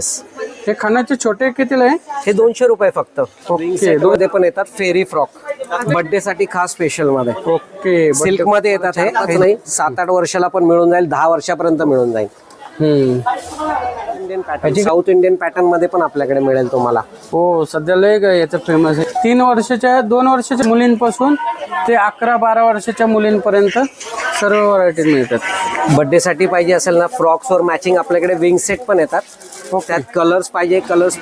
हे खाण्याचे छोटे कितीला आहे? हे दोनशे रुपये फक्त. ओके, मध्ये पण येतात फेरी फ्रॉक. बर्थडे साठी खास स्पेशलमध्ये. ओके सिल्कमध्ये येतात हे. नाही सात आठ वर्षाला पण मिळून जाईल दहा वर्षापर्यंत मिळून जाईल. इंडियन पॅटर्न साऊथ इंडियन पॅटर्नमध्ये पण आपल्याकडे मिळेल तुम्हाला. हो सध्या लय ग याचं फेमस आहे. तीन वर्षाच्या दोन वर्षाच्या मुलींपासून ते अकरा बारा वर्षाच्या मुलींपर्यंत सर्व व्हरायटीज मिळतात. बर्थडे साठी पाहिजे असेल ना फ्रॉक्स वर मॅचिंग आपल्याकडे विंग सेट पण येतात. त्यात कलर्स पाहिजे कलर्स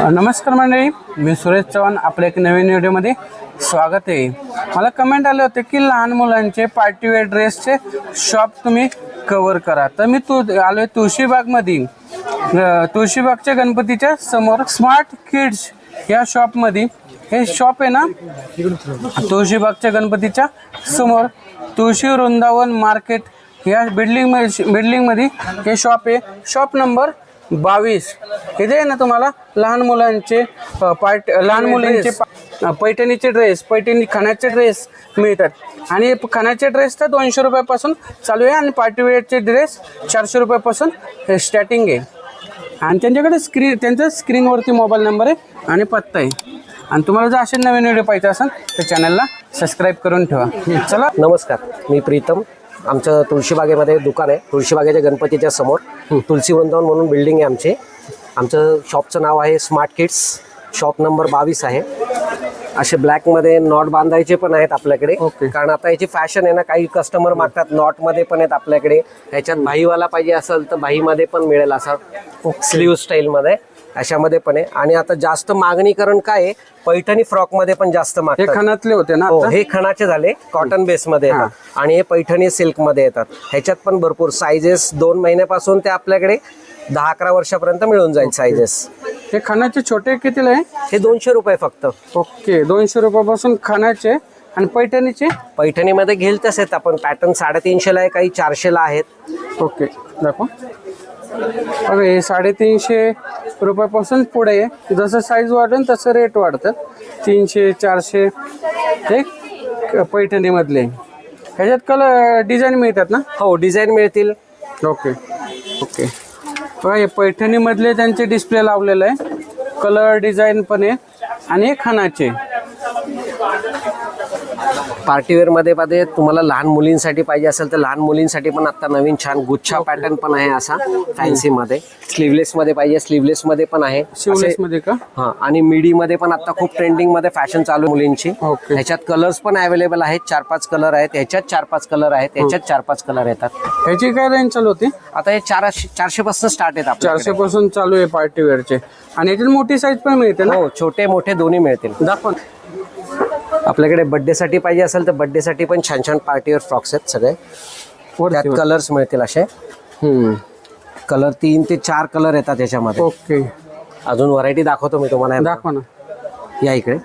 नमस्कार मंडळी मी सुरेश चव्हाण आपल्या एक नवीन व्हिडिओमध्ये स्वागत आहे. मला कमेंट आले होते की लहान मुलांचे पार्टीवेअर ड्रेसचे शॉप तुम्ही कवर करा. तर मी तू आलो आहे तुळशीबागमध्ये तुळशीबागच्या गणपतीच्या समोर स्मार्ट किड्स या शॉपमध्ये हे शॉप आहे ना? तुळशीबागच्या गणपतीच्या समोर तुळशी वृंदावन मार्केट या बिल्डिंग बिल्डिंगमध्ये हे शॉप आहे. शॉप नंबर बावीस. इथे आहे ना तुम्हाला लहान मुलांचे पार्ट लहान मुलींचे पैठणीचे ड्रेस पैठणी खाण्याचे ड्रेस मिळतात. आणि खाण्याचे ड्रेस तर दोनशे रुपयापासून चालू आहे आणि पार्टीवेअरचे ड्रेस चारशे रुपयापासून स्टार्टिंग आहे. आणि त्यांच्याकडे स्क्रीन त्यांच्या स्क्रीनवरती मोबाईल नंबर आहे आणि पत्ता आहे. आणि तुम्हाला जर असे नवीन व्हिडिओ पाहिजे असेल तर चॅनलला सबस्क्राईब करून ठेवा. चला. नमस्कार मी प्रीतम. आमचं तुळशीबागेमध्ये दुकान आहे. तुळशीबागेच्या गणपतीच्या समोर. तुलसी वृंदावन म्हणून बिल्डिंग आहे आमची. आमचं शॉपचं नाव आहे स्मार्ट किड्स शॉप नंबर बावीस आहे. असे ब्लॅकमध्ये नॉट बांधायचे पण आहेत आपल्याकडे. कारण आता याची फॅशन आहे ना काही कस्टमर मागतात नॉटमध्ये पण आहेत आपल्याकडे. ह्याच्यात भाईवाला पाहिजे असेल तर भाईमध्ये पण मिळेल असा स्लीव स्टाईलमध्ये अशामध्ये पण आहे. आणि आता जास्त मागणीकरण काय आहे? पैठणी फ्रॉकमध्ये पण जास्त हे मागतात. खणातले होते ना हो? हे खणाचे झाले. कॉटन बेस मध्ये येतात. आणि हे पैठणी सिल्कमध्ये येतात. ह्याच्यात पण भरपूर सायझेस दोन महिन्यापासून ते आपल्याकडे. दहा अकरा वर्षापर्यंत मिळून जाईल सायझेस हे खाण्याचे छोटे कितीला आहे? हे दोनशे रुपये फक्त. ओके दोनशे रुपयापासून खाण्याचे आणि पैठणीचे? पैठणीमध्ये घेईल तसेच आपण. पॅटर्न साडेतीनशेला आहे काही चारशेला आहेत. ओके दाखवा. बघा हे साडेतीनशे रुपयापासून पुढे आहे. जसं साईज वाढेल तसं रेट वाढतात तीनशे चारशे हे क- पैठणीमधले. ह्याच्यात कलर डिझाईन मिळतात ना? हो डिझाईन मिळतील. Okay okay. बघा हे पैठणीमधले त्यांचे डिस्प्ले लावलेलं आहे. कलर डिझाईन पण आहे. आणि हे खानाचे. पार्टीवेअरमध्ये मध्ये तुम्हाला लहान मुलींसाठी पाहिजे असेल तर लहान मुलींसाठी पण आता नवीन छान गुच्छा पॅटर्न पण आहे असा फॅन्सी मध्ये. स्लीवलेस मध्ये पाहिजे स्लीवलेस मध्ये पण आहे. मध्ये का? हा आणि मिडी मध्ये पण आता खूप ट्रेंडिंगमध्ये फॅशन चालू आहे मुलींची. ह्याच्यात कलर्स पण अवेलेबल आहेत चार पाच कलर आहेत ह्याच्यात चार पाच कलर आहेत ह्याच्यात चार पाच कलर येतात. ह्याची काय रेंज चालू होती? आता हे चारशे चारशे पासून स्टार्ट आहेत आपल्याकडे. चारशे पासून चालू आहे पार्टी वेअरचे आणि याच्यात मोठी साईज पण मिळते ना? हो छोटे मोठे दोन्ही मिळतील. दाखवा. आपल्याकडे बर्थडे साठी पाहिजे असेल तर बर्थडे साठी पण छान छान पार्टीवर फ्रॉक्स आहेत सगळे. त्यात. कलर्स मिळतील असे. कलर तीन ते चार कलर येतात ह्याच्यामध्ये ओके. अजून व्हरायटी दाखवतो मी तुम्हाला दाखवा ना. या इकडे.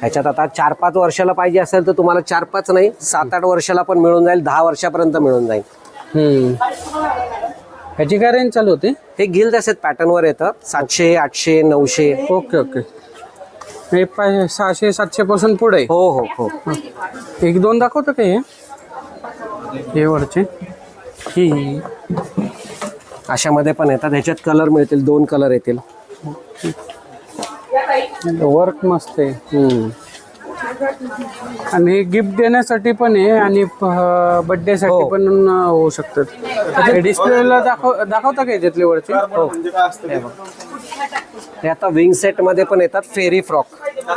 ह्याच्यात आता चार पाच वर्षाला पाहिजे असेल तर तुम्हाला चार पाच नाही सात आठ वर्षाला पण मिळून जाईल दहा वर्षापर्यंत मिळून जाईल. ह्याची काय रेंज चालू होती? हे गिल तसेच पॅटर्न वर येतं. सातशे आठशे नऊशे. Okay okay. हे पाय सहाशे सातशे पासून पुढे. हो हो हो. एक दोन दाखवतो का हे? हे वरचे. ही अशामध्ये पण येतात. ह्याच्यात कलर मिळतील. दोन कलर येतील. वर्क मस्त आहे. हम्म. आणि गिफ्ट देण्यासाठी पण आहे आणि बर्थडे साठी हो. पण अं, होऊ शकतात. डिस्प्लेला दाखव दाखवता का याच्यातले वरचे? हे. आता विंग सेटमध्ये पण येतात फेरी फ्रॉक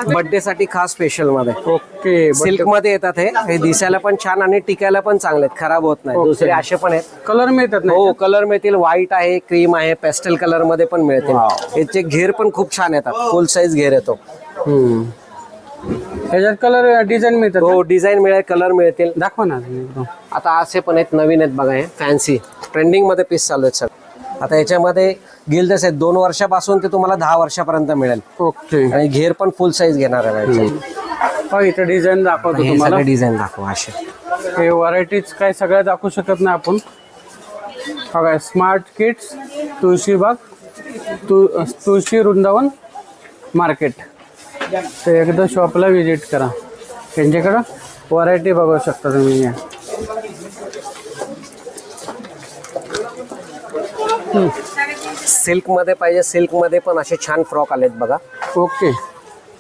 बर्थडे साठी खास स्पेशलमध्ये. ओके सिल्कमध्ये येतात हे. हे दिसायला पण छान आणि टिकायला पण चांगले आहेत. खराब होत नाही. दुसरे असे पण आहेत. कलर मिळतात हो कलर मिळतील. व्हाईट आहे क्रीम आहे पेस्टल कलरमध्ये पण मिळतील. याचे घेर पण खूप छान येतात. फुल साईज घेर येतो. हम्म. ह्याच्यात कलर डिझाईन मिळतात हो डिझाईन मिळेल कलर मिळतील. दाखवा ना आता असे पण आहेत नवीन आहेत बघा हे. फॅन्सी ट्रेंडिंगमध्ये पीस चालू आहेत सर आता याच्यामध्ये गिल्डस आहेत दोन वर्षापासून ते तुम्हाला दहा वर्षापर्यंत मिळेल. ओके. आणि घेर पण फुल साईज घेणार आहे. हो इथे डिझाईन दाखवतो हे तुम्हाला. सगळे डिझाईन दाखवा असे. हे व्हरायटीज काय सगळ्या दाखवू शकत नाही आपण. बघा स्मार्ट किट्स तुळशीबाग तु तुळशी वृंदावन मार्केट तर एकदा शॉपला व्हिजिट करा. त्यांच्याकडं व्हरायटी बघू शकता तुम्ही. या सिल्कमध्ये पाहिजे सिल्कमध्ये पण असे छान फ्रॉक आलेत बघा. ओके.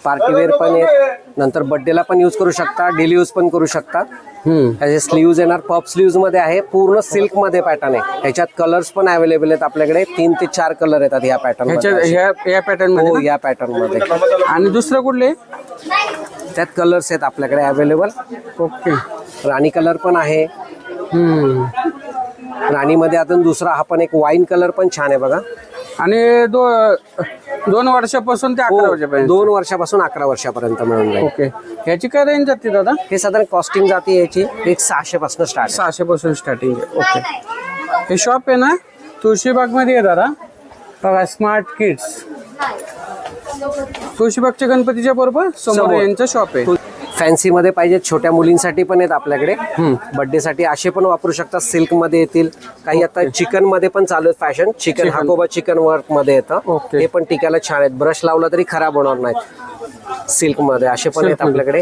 पार्टीवेअर पण आहेत. नंतर बड्डेला पण यूज करू शकता डेली यूज पण करू शकता. त्याचे स्लीव्ज येणार पफ स्लीव्जमध्ये आहे. पूर्ण सिल्कमध्ये पॅटर्न आहे. ह्याच्यात कलर्स पण अवेलेबल आहेत आपल्याकडे. तीन ते चार कलर येतात या पॅटर्न या पॅटर्न हो मध्ये या पॅटर्नमध्ये? आणि दुसरं कुठले? त्यात कलर्स आहेत आपल्याकडे अवेलेबल ओके. राणी कलर पण आहे. राणीमध्ये अजून दुसरा हा पण एक वाईन कलर पण छान आहे बघा. आणि दो दोन वर्षापासून ते अकरा हो, वर्षापर्यंत. दोन वर्षापासून अकरा वर्षापर्यंत मिळून जाईल. ओके. ह्याची काय रेंज जाते दादा? हे साधारण कॉस्टिंग जाते याची. एक सहाशे पासून स्टार्ट सहाशे पासून स्टार्टिंग आहे. ओके. हे शॉप आहे ना? तुळशीबागमध्ये आहे दादा. बघा स्मार्ट किड्स तुळशीबागच्या गणपतीच्या बरोबर समोर. यांचं शॉप आहे. फॅन्सी मध्ये पाहिजे छोट्या मुलींसाठी पण आहेत आपल्याकडे. बर्थडे साठी असे पण वापरू शकतात सिल्कमध्ये येतील. काही आता चिकनमध्ये पण चालू आहेत फॅशन. चिकन. हाकोबा चिकन वर्कमध्ये येतं. हे पण टिकायला छान आहेत. ब्रश लावला तरी खराब होणार नाहीत. सिल्कमध्ये असे पण आहेत. आपल्याकडे.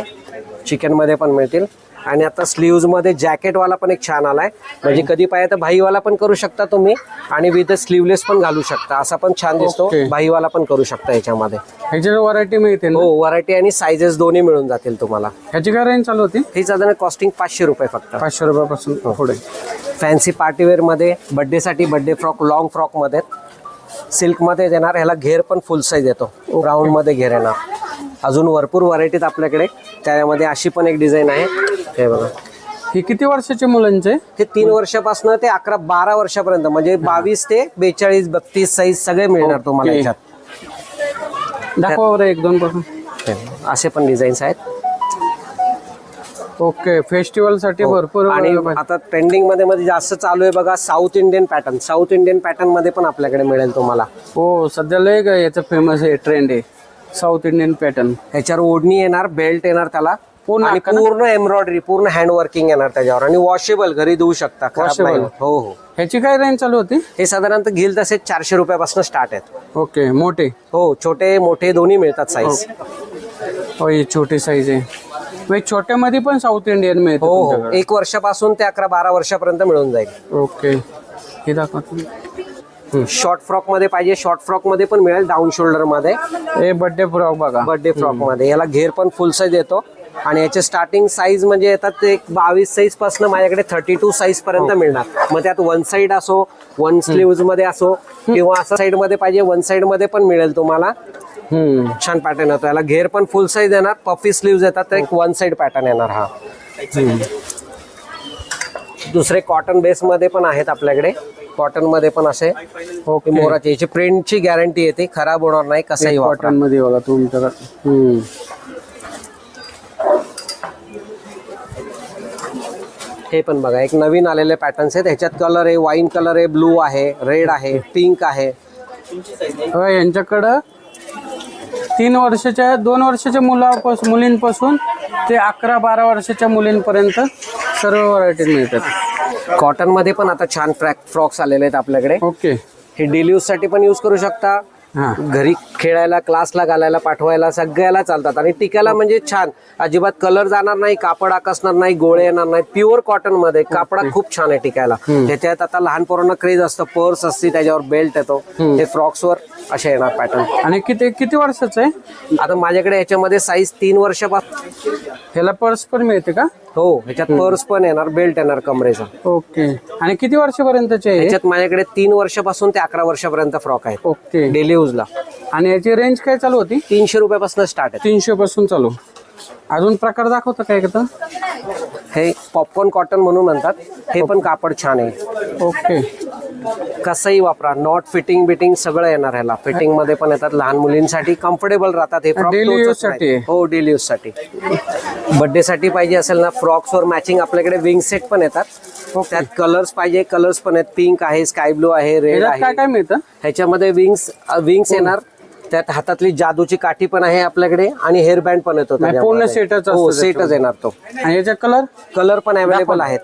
चिकनमध्ये पण मिळतील. आणि आता स्लीव्जमध्ये जॅकेट वाला पण एक छान आलाय. म्हणजे कधी पाहिजे तर भाईवाला पण करू शकता तुम्ही आणि विथ स्लीवलेस पण घालू शकता. असा पण छान दिसतो. Okay. भाईवाला पण करू शकता याच्यामध्ये. ह्याची व्हरायटी मिळते ना? हो व्हरायटी आणि सायझेस दोन्ही मिळून जातील तुम्हाला. ह्याची काय रेंज चालू होती? ही साधारण कॉस्टिंग पाचशे रुपये फक्त. पाचशे रुपयापासून पुढे. फॅन्सी पार्टीवेअरमध्ये बर्थडे साठी बर्थडे फ्रॉक लॉंग फ्रॉकमध्ये. सिल्कमध्ये येणार ह्याला घेर पण फुल साईज येतो. राऊंडमध्ये घेर येणार. अजून भरपूर व्हरायटीत आपल्याकडे. त्यामध्ये अशी पण एक डिझाईन आहे. हे बघा. ही किती वर्षाच्या मुलांचे? हे तीन वर्षापासून ते अकरा बारा वर्षापर्यंत म्हणजे बावीस ते बेचाळीस बत्तीस साईज सगळे मिळणार तुम्हाला. याच्यात. दाखवा बरं एक दोन पासून. असे पण डिझाईन्स आहेत. ओके फेस्टिवलसाठी भरपूर हो. आणि आता ट्रेंडिंगमध्ये मध्ये जास्त चालू आहे बघा south Indian pattern south Indian पॅटर्नमध्ये पण आपल्याकडे मिळेल तुम्हाला. हो सध्या लय काय याचं फेमस आहे ट्रेंड आहे. साऊथ इंडियन पॅटर्न ह्याच्यावर ओढणी येणार बेल्ट येणार त्याला. आणि ना? पूर्ण एम्ब्रॉयडरी पूर्ण हँड वर्किंग येणार त्याच्यावर आणि वॉशेबल घरी धुवू शकता खराब Washable. नाही होत. हो हो. ह्याची काय रेंज चालू होती? हे साधारणतः घेईल तसे चारशे रुपयापासून स्टार्ट आहेत. ओके मोठे? हो छोटे मोठे दोन्ही मिळतात साईज हो ही छोटी साईज आहे. म्हणजे छोट्यामध्ये पण साऊथ इंडियन मिळते हो हो. एक वर्षापासून ते अकरा बारा वर्षापर्यंत मिळून जाईल. ओके. हे दाखवा तुम्ही. शॉर्ट फ्रॉकमध्ये पाहिजे शॉर्ट फ्रॉकमध्ये पण मिळेल डाऊन शोल्डरमध्ये. हे बर्थडे फ्रॉक बघा. बर्थडे फ्रॉकमध्ये. याला घेर पण फुल साईज येतो. आणि याचे स्टार्टिंग साईज म्हणजे येतात ते एक बावीस साईजपासून माझ्याकडे थर्टी टू साईज पर्यंत मिळणार. मग त्यात वन साईड असो वन स्लीव्हमध्ये असो किंवा असं साईडमध्ये पाहिजे वन साईडमध्ये पण मिळेल तुम्हाला. छान पॅटर्न येतो. याला घेर पण फुल साईज येणार पफी स्लीव्ह येतात तर एक वन साईड पॅटर्न येणार हा. दुसरे कॉटन बेस मध्ये पण आहेत आपल्याकडे. कॉटनमध्ये पण असे. ओके मोराची. याची प्रिंटची गॅरंटी येते. खराब होणार नाही कसंही वापरा. कॉटनमध्ये बघा तुमच्याकडे. हे पण बघा एक नवीन आलेले पॅटर्न्स आहेत. ह्याच्यात कलर आहे वाईन कलर आहे ब्लू आहे रेड आहे पिंक आहे. हो, यांच्याकडं तीन वर्षाच्या दोन वर्षाच्या मुलापासून मुलींपासून ते अकरा बारा वर्षाच्या मुलींपर्यंत सर्व व्हरायटी मिळतात. कॉटनमध्ये पण आता छान फ्रॅक फ्रॉक्स आलेले आहेत आपल्याकडे. ओके. हे डेली यूजसाठी पण यूज करू शकता. हां. घरी खेळायला क्लासला घालायला पाठवायला सगळ्याला चालतात. आणि टिकायला म्हणजे छान. अजिबात कलर जाणार नाही कापड आकसणार नाही गोळे येणार नाही. प्युअर कॉटनमध्ये कापडा खूप छान आहे टिकायला. त्याच्यात आता लहान पोरांना क्रेज असतं. पर्स असते त्याच्यावर बेल्ट येतो. हे फ्रॉक्स असे येणार पॅटर्न आणि किती किती वर्षाचं आहे? आता माझ्याकडे याच्यामध्ये साईज तीन वर्षापासून ह्याला पर्स पण मिळते का? हो ह्याच्यात पर्स पण येणार बेल्ट येणार कमरेचा. ओके. आणि किती वर्षापर्यंतचे आहे ह्याच्यात माझ्याकडे तीन वर्षापासून ते अकरा वर्षापर्यंत फ्रॉक आहेत. ओके. डेली यूजला आणि याची रेंज काय चालू होती? तीनशे रुपयापासून स्टार्ट आहे. तीनशे पासून चालू. अजून प्रकार दाखवता काय का हे पॉपकॉर्न कॉटन म्हणून म्हणतात. हे पण कापड छान आहे. ओके. कसंही वापरा नॉट फिटिंग बिटिंग सगळं येणार ह्याला. फिटिंगमध्ये पण येतात लहान मुलींसाठी कम्फर्टेबल राहतात हे फ्रॉक Daily use साठी. हो डेली यूजसाठी. बर्थडे साठी पाहिजे असेल ना फ्रॉक्स वर मॅचिंग आपल्याकडे विंग सेट पण येतात. त्यात कलर्स पाहिजे कलर्स पण आहेत. पिंक आहे स्काय ब्लू आहे रेड याच्यात काय आहे. काय मिळतं? ह्याच्यामध्ये विंग्स विंग्स येणार. त्यात हातातली जादूची काठी पण आहे आपल्याकडे आणि हेअर बँड पण येतो नाही, पूर्ण. सेटच हो सेटच येणार तो. आणि याचा कलर कलर पण अवेलेबल आहेत.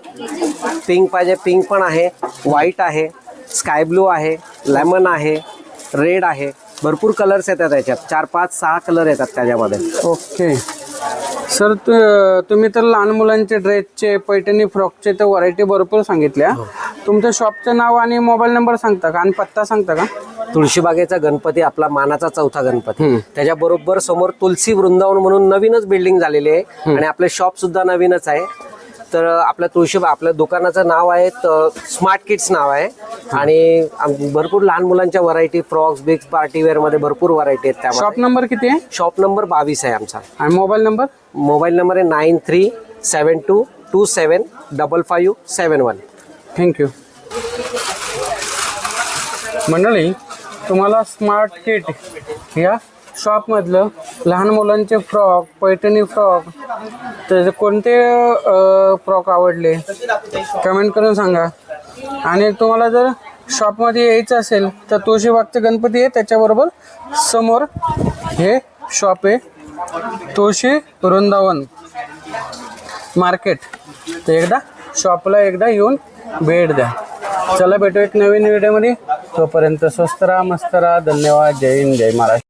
पिंक पाहिजे पिंक पण आहे. व्हाईट आहे. स्काय ब्लू आहे लेमन आहे रेड आहे. भरपूर कलर्स येतात त्याच्यात चार पाच सहा कलर येतात त्याच्यामध्ये. ओके. सर तु- तुम्ही तर लहान मुलांचे ड्रेसचे पैठणी फ्रॉकचे तर व्हरायटी भरपूर सांगितल्या. तुमच्या शॉपचं नाव आणि मोबाईल नंबर सांगता का? आणि पत्ता सांगता का? तुळशीबागेचा गणपती आपला मानाचा चौथा गणपती. त्याच्या बरोबर समोर तुलसी वृंदावन म्हणून नवीनच बिल्डिंग झालेली आहे. आणि आपले शॉप सुद्धा नवीनच आहे. तर आपल्या तुळशीबाग आपल्या दुकानाचं नाव आहे स्मार्ट किड्स नाव आहे. आणि भरपूर लहान मुलांच्या व्हरायटी फ्रॉक्स बिग्स पार्टीवेअरमध्ये भरपूर व्हरायटी आहेत शॉप त्यामध्ये नंबर किती आहे? शॉप नंबर बावीस आहे आमचा. आणि मोबाईल नंबर मोबाईल नंबर आहे nine three seven two two seven double five seven one thank you मंडळी तुम्हाला स्मार्ट किट या? शॉपमधलं लहान मुलांचे फ्रॉक पैठणी फ्रॉक त्याचे कोणते फ्रॉक आवडले? कमेंट करून सांगा. आणि तुम्हाला जर शॉपमध्ये यायचं असेल तर तुळशीबागचं गणपती आहे त्याच्याबरोबर समोर हे शॉप आहे तुळशी वृंदावन मार्केट. तर एकदा शॉपला एकदा येऊन भेट द्या. चला भेटू एक नवीन व्हिडिओमध्ये तोपर्यंत स्वस्त राहा मस्त राहा. धन्यवाद. जय हिंद जय महाराष्ट्र.